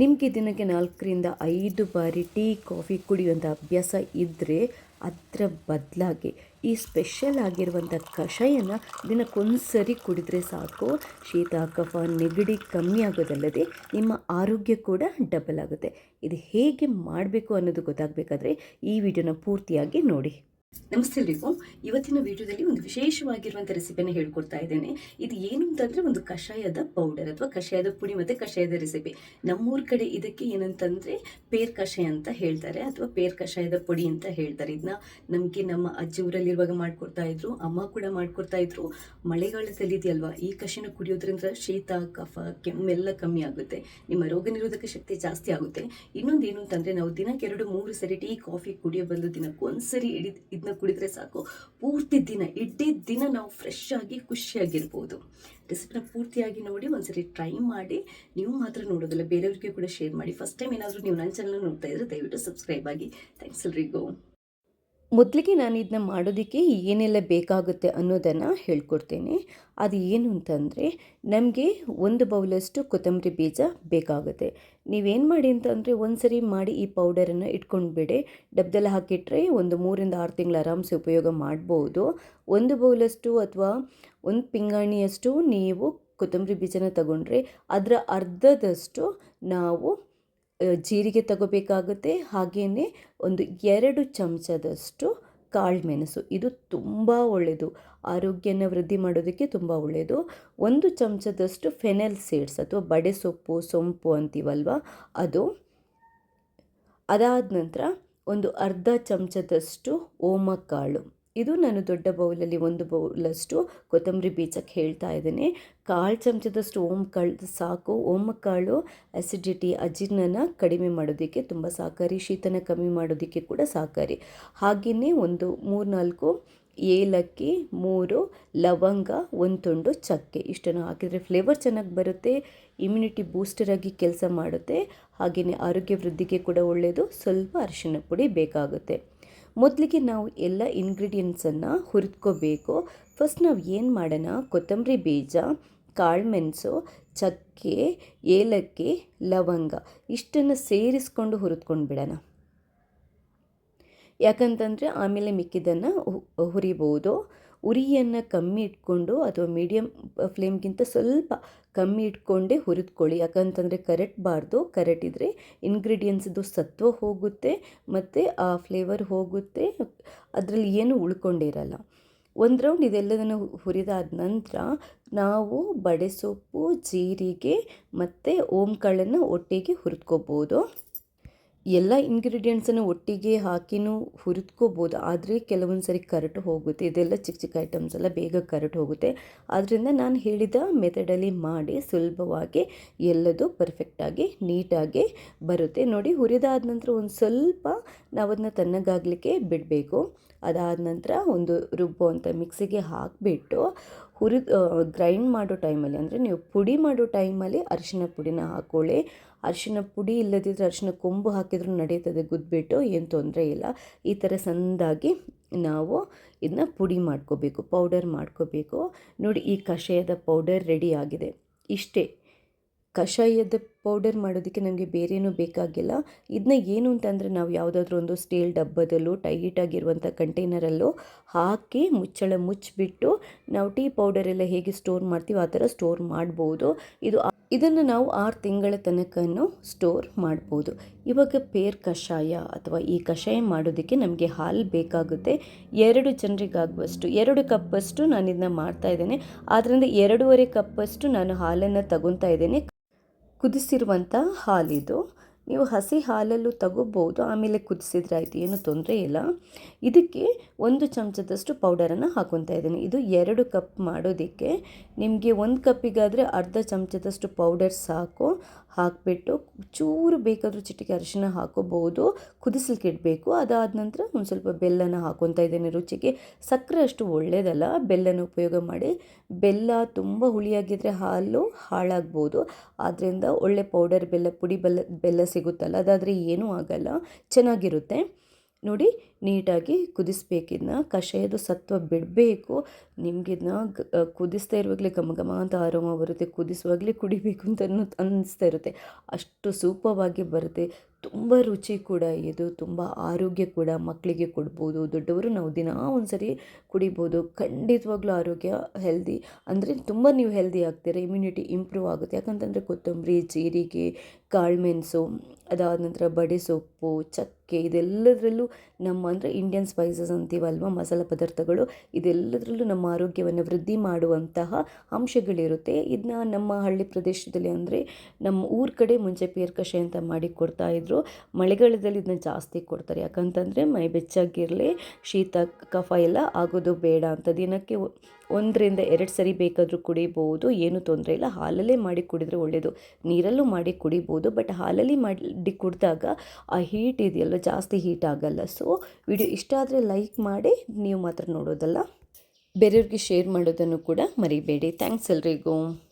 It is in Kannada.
ನಿಮಗೆ ದಿನಕ್ಕೆ ನಾಲ್ಕರಿಂದ ಐದು ಬಾರಿ ಟೀ, ಕಾಫಿ ಕುಡಿಯುವಂಥ ಅಭ್ಯಾಸ ಇದ್ದರೆ ಅದರ ಬದಲಾಗಿ ಈ ಸ್ಪೆಷಲ್ ಆಗಿರುವಂಥ ಕಷಾಯನ ದಿನಕ್ಕೊಂದ್ಸರಿ ಕುಡಿದ್ರೆ ಸಾಕು. ಶೀತ ಕಫ ನೆಗಡಿ ಕಮ್ಮಿ ಆಗೋದಲ್ಲದೆ ನಿಮ್ಮ ಆರೋಗ್ಯ ಕೂಡ ಡಬಲ್ ಆಗುತ್ತೆ. ಇದು ಹೇಗೆ ಮಾಡಬೇಕು ಅನ್ನೋದು ಗೊತ್ತಾಗಬೇಕಾದ್ರೆ ಈ ವಿಡಿಯೋನ ಪೂರ್ತಿಯಾಗಿ ನೋಡಿ. ನಮಸ್ತೆ ಎಲ್ರಿಗೂ ಇವತ್ತಿನ ವಿಡಿಯೋದಲ್ಲಿ ಒಂದು ವಿಶೇಷವಾಗಿರುವಂಥ ರೆಸಿಪಿನ ಹೇಳ್ಕೊಡ್ತಾ ಇದ್ದೇನೆ. ಇದು ಏನು ಅಂತಂದ್ರೆ ಒಂದು ಕಷಾಯದ ಪೌಡರ್ ಅಥವಾ ಕಷಾಯದ ಪುಡಿ ಮತ್ತೆ ಕಷಾಯದ ರೆಸಿಪಿ ನಮ್ಮೂರ ಕಡೆ ಇದಕ್ಕೆ ಏನಂತಂದ್ರೆ ಪೇರ್ ಕಷಾಯ ಅಂತ ಹೇಳ್ತಾರೆ ಅಥವಾ ಪೇರ್ ಕಷಾಯದ ಪುಡಿ ಅಂತ ಹೇಳ್ತಾರೆ. ಇದನ್ನ ನಮಗೆ ನಮ್ಮ ಅಜ್ಜಿ ಊರಲ್ಲಿರುವಾಗ ಮಾಡ್ಕೊಡ್ತಾ ಇದ್ರು, ಅಮ್ಮ ಕೂಡ ಮಾಡ್ಕೊಡ್ತಾ ಇದ್ರು. ಮಳೆಗಾಲದಲ್ಲಿ ಇದೆಯಲ್ವಾ? ಈ ಕಷಾಯನ ಕುಡಿಯೋದ್ರಿಂದ ಶೀತ, ಕಫ ಕೆಮ್ಮೆಲ್ಲ ಕಮ್ಮಿ ಆಗುತ್ತೆ. ನಿಮ್ಮ ರೋಗ ನಿರೋಧಕ ಶಕ್ತಿ ಜಾಸ್ತಿ ಆಗುತ್ತೆ. ಇನ್ನೊಂದು ಏನು ಅಂತಂದ್ರೆ ನಾವು ದಿನಕ್ಕೆ ಎರಡು ಮೂರು ಸರಿ ಟೀ, ಕಾಫಿ ಕುಡಿಯೋ ಬಂದು ದಿನಕ್ಕೆ ಒಂದ್ಸರಿ ಇಡೀ ಇದನ್ನ ಕುಡಿದ್ರೆ ಸಾಕು. ಪೂರ್ತಿ ದಿನ, ಇಡೀ ದಿನ ನಾವು ಫ್ರೆಶ್ ಆಗಿ ಖುಷಿಯಾಗಿರ್ಬೋದು. ರೆಸಿಪಿನ ಪೂರ್ತಿಯಾಗಿ ನೋಡಿ ಒಂದ್ಸರಿ ಟ್ರೈ ಮಾಡಿ. ನೀವು ಮಾತ್ರ ನೋಡೋದಿಲ್ಲ, ಬೇರೆಯವ್ರಿಗೆ ಕೂಡ ಶೇರ್ ಮಾಡಿ. ಫಸ್ಟ್ ಟೈಮ್ ಏನಾದರೂ ನೀವು ನನ್ನ ಚಾನಲ್ ನೋಡ್ತಾ ಇದ್ರೆ ದಯವಿಟ್ಟು ಸಬ್ಸ್ಕ್ರೈಬ್ ಆಗಿ. ಥ್ಯಾಂಕ್ಸ್ ಎಲ್ರಿಗೂ. ಮೊದಲಿಗೆ ನಾನು ಇದನ್ನ ಮಾಡೋದಕ್ಕೆ ಏನೆಲ್ಲ ಬೇಕಾಗುತ್ತೆ ಅನ್ನೋದನ್ನು ಹೇಳ್ಕೊಡ್ತೇನೆ. ಅದು ಏನು ಅಂತಂದರೆ, ನಮಗೆ ಒಂದು ಬೌಲಷ್ಟು ಕೊತ್ತಂಬರಿ ಬೀಜ ಬೇಕಾಗುತ್ತೆ. ನೀವೇನು ಮಾಡಿ ಅಂತಂದರೆ ಒಂದು ಸರಿ ಮಾಡಿ ಈ ಪೌಡರನ್ನು ಇಟ್ಕೊಂಡ್ಬಿಡಿ. ಡಬ್ದಲ್ಲಿ ಹಾಕಿಟ್ರೆ ಒಂದು ಮೂರಿಂದ ಆರು ತಿಂಗಳು ಆರಾಮ್ಸೆ ಉಪಯೋಗ ಮಾಡ್ಬೋದು. ಒಂದು ಬೌಲಷ್ಟು ಅಥವಾ ಒಂದು ಪಿಂಗಾಣಿಯಷ್ಟು ನೀವು ಕೊತ್ತಂಬರಿ ಬೀಜನ ತಗೊಂಡ್ರೆ, ಅದರ ಅರ್ಧದಷ್ಟು ನಾವು ಜೀರಿಗೆ ತಗೋಬೇಕಾಗುತ್ತೆ. ಹಾಗೆಯೇ ಒಂದು ಎರಡು ಚಮಚದಷ್ಟು ಕಾಳುಮೆಣಸು. ಇದು ತುಂಬ ಒಳ್ಳೆಯದು ಆರೋಗ್ಯನ ವೃದ್ಧಿ ಮಾಡೋದಕ್ಕೆ ತುಂಬ ಒಳ್ಳೆಯದು ಒಂದು ಚಮಚದಷ್ಟು ಫೆನೆಲ್ ಸೀಡ್ಸ್ ಅಥವಾ ಬಡೆ ಸೊಪ್ಪು, ಸೊಂಪು ಅಂತೀವಲ್ವ? ಅದು. ಅದಾದ ನಂತರ ಒಂದು ಅರ್ಧ ಚಮಚದಷ್ಟು ಓಮಕಾಳು. ಇದು ನಾನು ದೊಡ್ಡ ಬೌಲಲ್ಲಿ ಒಂದು ಬೌಲಷ್ಟು ಕೊತ್ತಂಬರಿ ಬೀಜಕ್ಕೆ ಹೇಳ್ತಾ ಇದ್ದೀನಿ. ಕಾಳು ಚಮಚದಷ್ಟು ಓಮ್ ಕಾಳು ಸಾಕು. ಓಮಕಾಳು ಅಸಿಡಿಟಿ ಅಜೀರ್ಣನ ಕಡಿಮೆ ಮಾಡೋದಕ್ಕೆ ತುಂಬ ಸಹಕಾರಿ ಶೀತನ ಕಮ್ಮಿ ಮಾಡೋದಕ್ಕೆ ಕೂಡ ಸಹಕಾರಿ ಹಾಗೆಯೇ ಒಂದು ಮೂರ್ನಾಲ್ಕು ಏಲಕ್ಕಿ, ಮೂರು ಲವಂಗ, ಒಂದು ತುಂಡು ಚಕ್ಕೆ. ಇಷ್ಟನ್ನು ಹಾಕಿದರೆ ಫ್ಲೇವರ್ ಚೆನ್ನಾಗಿ ಬರುತ್ತೆ ಇಮ್ಯುನಿಟಿ ಬೂಸ್ಟರ್ ಆಗಿ ಕೆಲಸ ಮಾಡುತ್ತೆ. ಹಾಗೆಯೇ ಆರೋಗ್ಯ ವೃದ್ಧಿಗೆ ಕೂಡ ಒಳ್ಳೆಯದು ಸ್ವಲ್ಪ ಅರಿಶಿನ ಪುಡಿ ಬೇಕಾಗುತ್ತೆ. ಮೊದಲಿಗೆ ನಾವು ಎಲ್ಲ ಇಂಗ್ರೀಡಿಯೆಂಟ್ಸನ್ನು ಹುರಿದ್ಕೋಬೇಕು. ಫಸ್ಟ್ ನಾವು ಏನು ಮಾಡೋಣ? ಕೊತ್ತಂಬರಿ ಬೀಜ ಕಾಳುಮೆಣಸು ಚಕ್ಕೆ, ಏಲಕ್ಕಿ, ಲವಂಗ ಇಷ್ಟನ್ನು ಸೇರಿಸ್ಕೊಂಡು ಹುರಿದ್ಕೊಂಡು ಬಿಡೋಣ. ಯಾಕಂತಂದರೆ ಆಮೇಲೆ ಮಿಕ್ಕಿದ್ದನ್ನು ಹುರಿಬೋದು. ಉರಿಯನ್ನು ಕಮ್ಮಿ ಇಟ್ಕೊಂಡು ಅಥವಾ ಮೀಡಿಯಮ್ ಫ್ಲೇಮ್ಗಿಂತ ಸ್ವಲ್ಪ ಕಮ್ಮಿ ಇಟ್ಕೊಂಡೇ ಹುರಿದ್ಕೊಳ್ಳಿ. ಯಾಕಂತಂದರೆ ಕರೆಟ್ಬಾರ್ದು. ಇದ್ದರೆ ಇಂಗ್ರೀಡಿಯೆಂಟ್ಸ್ದು ಸತ್ವ ಹೋಗುತ್ತೆ ಮತ್ತು ಆ ಫ್ಲೇವರ್ ಹೋಗುತ್ತೆ. ಅದರಲ್ಲಿ ಏನು ಉಳ್ಕೊಂಡಿರಲ್ಲ ಒಂದು ರೌಂಡ್ ಇದೆಲ್ಲದನ್ನು ಹುರಿದಾದ ನಂತರ ನಾವು ಬಡೆಸೊಪ್ಪು, ಜೀರಿಗೆ ಮತ್ತು ಓಂಕಾಳನ್ನು ಒಟ್ಟಿಗೆ ಹುರಿದ್ಕೋಬೋದು. ಎಲ್ಲ ಇಂಗ್ರೀಡಿಯೆಂಟ್ಸನ್ನು ಒಟ್ಟಿಗೆ ಹಾಕಿನೂ ಹುರಿದ್ಕೋಬೋದು. ಆದರೆ ಕೆಲವೊಂದು ಸರಿ ಕರಟು ಹೋಗುತ್ತೆ. ಇದೆಲ್ಲ ಚಿಕ್ಕ ಚಿಕ್ಕ ಐಟಮ್ಸ್ ಎಲ್ಲ ಬೇಗ ಕರಟು ಹೋಗುತ್ತೆ. ಆದ್ದರಿಂದ ನಾನು ಹೇಳಿದ ಮೆಥಡಲ್ಲಿ ಮಾಡಿ ಸುಲಭವಾಗಿ ಎಲ್ಲದು ಪರ್ಫೆಕ್ಟಾಗಿ ನೀಟಾಗಿ ಬರುತ್ತೆ. ನೋಡಿ, ಹುರಿದಾದ ನಂತರ ಒಂದು ಸ್ವಲ್ಪ ನಾವು ಅದನ್ನ ತಣ್ಣಗಾಗಲಿಕ್ಕೆ ಬಿಡಬೇಕು. ಅದಾದ ನಂತರ ಒಂದು ರುಬ್ಬೋ ಅಂತ ಮಿಕ್ಸಿಗೆ ಹಾಕಿಬಿಟ್ಟು ಹುರಿದು ಗ್ರೈಂಡ್ ಮಾಡೋ ಟೈಮಲ್ಲಿ ಅಂದರೆ ನೀವು ಪುಡಿ ಮಾಡೋ ಟೈಮಲ್ಲಿ ಅರಿಶಿನ ಪುಡಿನ ಹಾಕ್ಕೊಳ್ಳಿ ಅರಿಶಿನ ಪುಡಿ ಇಲ್ಲದಿದ್ದರೆ ಅರಿಶಿನ ಕೊಂಬು ಹಾಕಿದ್ರೂ ನಡೀತದೆ, ಗುದ್ಬಿಟ್ಟು ಏನು ತೊಂದರೆ ಇಲ್ಲ. ಈ ಥರ ಸಂದಾಗಿ ನಾವು ಇದನ್ನ ಪುಡಿ ಮಾಡ್ಕೋಬೇಕು ಪೌಡರ್ ಮಾಡ್ಕೋಬೇಕು. ನೋಡಿ ಈ ಕಷಾಯದ ಪೌಡರ್ ರೆಡಿ ಆಗಿದೆ. ಇಷ್ಟೇ. ಕಷಾಯದ ಪೌಡರ್ ಮಾಡೋದಕ್ಕೆ ನಮಗೆ ಬೇರೇನೂ ಬೇಕಾಗಿಲ್ಲ. ಇದನ್ನ ಏನು ಅಂತಂದರೆ ನಾವು ಯಾವುದಾದ್ರೂ ಒಂದು ಸ್ಟೀಲ್ ಡಬ್ಬದಲ್ಲೂ ಟೈಟಾಗಿರುವಂಥ ಕಂಟೈನರಲ್ಲೂ ಹಾಕಿ ಮುಚ್ಚಳ ಮುಚ್ಚಿಬಿಟ್ಟು ನಾವು ಟೀ ಪೌಡರ್ ಎಲ್ಲ ಹೇಗೆ ಸ್ಟೋರ್ ಮಾಡ್ತೀವಿ ಆ ಥರ ಸ್ಟೋರ್ ಮಾಡ್ಬೋದು. ಇದು ಇದನ್ನು ನಾವು ಆರು ತಿಂಗಳ ತನಕನು ಸ್ಟೋರ್ ಮಾಡ್ಬೋದು. ಇವಾಗ ಪೇರ್ ಕಷಾಯ ಅಥವಾ ಈ ಕಷಾಯ ಮಾಡೋದಕ್ಕೆ ನಮಗೆ ಹಾಲು ಬೇಕಾಗುತ್ತೆ. ಎರಡು ಜನರಿಗಾಗುವಷ್ಟು, ಎರಡು ಕಪ್ಪಷ್ಟು ನಾನು ಇದನ್ನ ಮಾಡ್ತಾ ಇದ್ದೇನೆ. ಆದ್ದರಿಂದ ಎರಡೂವರೆ ಕಪ್ಪಷ್ಟು ನಾನು ಹಾಲನ್ನು ತಗೊತಾ ಇದ್ದೇನೆ. ಕುದಿಸಿರುವಂಥ ಹಾಲಿದು. ನೀವು ಹಸಿ ಹಾಲಲ್ಲೂ ತಗೋಬೋದು, ಆಮೇಲೆ ಕುದಿಸಿದ್ರೆ ಆಯಿತು, ಏನು ತೊಂದರೆ ಇಲ್ಲ. ಇದಕ್ಕೆ ಒಂದು ಚಮಚದಷ್ಟು ಪೌಡರನ್ನು ಹಾಕೊತಾ ಇದ್ದೀನಿ. ಇದು ಎರಡು ಕಪ್ ಮಾಡೋದಕ್ಕೆ. ನಿಮಗೆ ಒಂದು ಕಪ್ಪಿಗಾದರೆ ಅರ್ಧ ಚಮಚದಷ್ಟು ಪೌಡರ್ ಸಾಕು. ಹಾಕಿಬಿಟ್ಟು ಚೂರು ಬೇಕಾದರೂ ಚಿಟಿಕೆ ಅರಿಶಿನ ಹಾಕೋಬೋದು. ಕುದಿಸ್ಲಿಕ್ಕೆ ಇಡಬೇಕು. ಅದಾದ ನಂತರ ಒಂದು ಸ್ವಲ್ಪ ಬೆಲ್ಲನ ಹಾಕೊತಾ ಇದ್ದೇನೆ ರುಚಿಗೆ. ಸಕ್ಕರೆ ಅಷ್ಟು ಒಳ್ಳೆಯದಲ್ಲ ಬೆಲ್ಲನ ಉಪಯೋಗ ಮಾಡಿ. ಬೆಲ್ಲ ತುಂಬ ಹುಳಿಯಾಗಿದ್ದರೆ ಹಾಲು ಹಾಳಾಗ್ಬೋದು. ಆದ್ದರಿಂದ ಒಳ್ಳೆ ಪೌಡರ್, ಬೆಲ್ಲ, ಪುಡಿ, ಬೆಲ್ಲ ಬೆಲ್ಲ ಸಿಗುತ್ತಲ್ಲ ಅದಾದರೆ ಏನೂ ಆಗಲ್ಲ. ಚೆನ್ನಾಗಿರುತ್ತೆ. ನೋಡಿ ನೀಟಾಗಿ ಕುದಿಸ್ಬೇಕಿದ್ನ ಕಷಾಯದ ಸತ್ವ ಬಿಡಬೇಕು. ನಿಮಗಿದನ್ನ ಕುದಿಸ್ತಾ ಇರುವಾಗಲೇ ಘಮ ಘಮ ಅಂತ ಆರೋಮ ಬರುತ್ತೆ. ಕುದಿಸುವಾಗಲೇ ಕುಡಿಬೇಕು ಅಂತ ಅನ್ನೋ ಅನ್ನಿಸ್ತಾ ಇರುತ್ತೆ. ಅಷ್ಟು ಸೂಪವಾಗಿ ಬರುತ್ತೆ. ತುಂಬ ರುಚಿ ಕೂಡ ಇದು. ತುಂಬ ಆರೋಗ್ಯ ಕೂಡ ಮಕ್ಕಳಿಗೆ ಕೊಡ್ಬೋದು. ದೊಡ್ಡವರು ನಾವು ದಿನ ಒಂದು ಸರಿ ಕುಡಿಬೋದು. ಖಂಡಿತವಾಗ್ಲೂ ಆರೋಗ್ಯ ಹೆಲ್ದಿ ಅಂದರೆ ತುಂಬ ನೀವು ಹೆಲ್ದಿ ಆಗ್ತೀರ. ಇಮ್ಯುನಿಟಿ ಇಂಪ್ರೂವ್ ಆಗುತ್ತೆ. ಯಾಕಂತಂದರೆ ಕೊತ್ತಂಬರಿ, ಜೀರಿಗೆ ಕಾಳುಮೆಣಸು ಅದಾದ ನಂತರ ಬಡೆ ಸೊಪ್ಪು, ಚಕ್ಕೆ ಇದೆಲ್ಲದರಲ್ಲೂ ನಮ್ಮ ಅಂದರೆ ಇಂಡಿಯನ್ ಸ್ಪೈಸಸ್ ಅಂತೀವಲ್ವ? ಮಸಾಲ ಪದಾರ್ಥಗಳು. ಇದೆಲ್ಲದರಲ್ಲೂ ನಮ್ಮ ಆರೋಗ್ಯವನ್ನು ವೃದ್ಧಿ ಮಾಡುವಂತಹ ಅಂಶಗಳಿರುತ್ತೆ. ಇದನ್ನ ನಮ್ಮ ಹಳ್ಳಿ ಪ್ರದೇಶದಲ್ಲಿ ಅಂದರೆ ನಮ್ಮ ಊರ ಕಡೆ ಮುಂಚೆ ಪೇರ್ ಅಂತ ಮಾಡಿ ಕೊಡ್ತಾಯಿದ್ರು ಮಳೆಗಾಲದಲ್ಲಿ ಇದನ್ನ ಜಾಸ್ತಿ ಕೊಡ್ತಾರೆ. ಯಾಕಂತಂದರೆ ಮೈ ಬೆಚ್ಚಾಗಿರಲಿ, ಶೀತ, ಕಫ ಎಲ್ಲ ಆಗೋದು ಬೇಡ ಅಂತ. ದಿನಕ್ಕೆ ಒಂದರಿಂದ ಎರಡು ಸರಿ ಬೇಕಾದರೂ ಕುಡಿಬೋದು. ಏನೂ ತೊಂದರೆ ಇಲ್ಲ. ಹಾಲಲ್ಲೇ ಮಾಡಿ ಕುಡಿದ್ರೆ ಒಳ್ಳೆಯದು ನೀರಲ್ಲೂ ಮಾಡಿ ಕುಡಿಬೋದು. ಬಟ್ ಹಾಲಲ್ಲಿ ಮಾಡಿ ಕುಡಿದಾಗ ಆ ಹೀಟ್ ಇದೆಯಲ್ಲ ಜಾಸ್ತಿ ಹೀಟ್ ಆಗಲ್ಲ. ಸೊ ವಿಡಿಯೋ ಇಷ್ಟ ಆದರೆ ಲೈಕ್ ಮಾಡಿ, ನೀವು ಮಾತ್ರ ನೋಡೋದಲ್ಲ. ಬೇರೆಯವ್ರಿಗೆ ಶೇರ್ ಮಾಡೋದನ್ನು ಕೂಡ ಮರಿಬೇಡಿ. ಥ್ಯಾಂಕ್ಸ್ ಎಲ್ರಿಗೂ.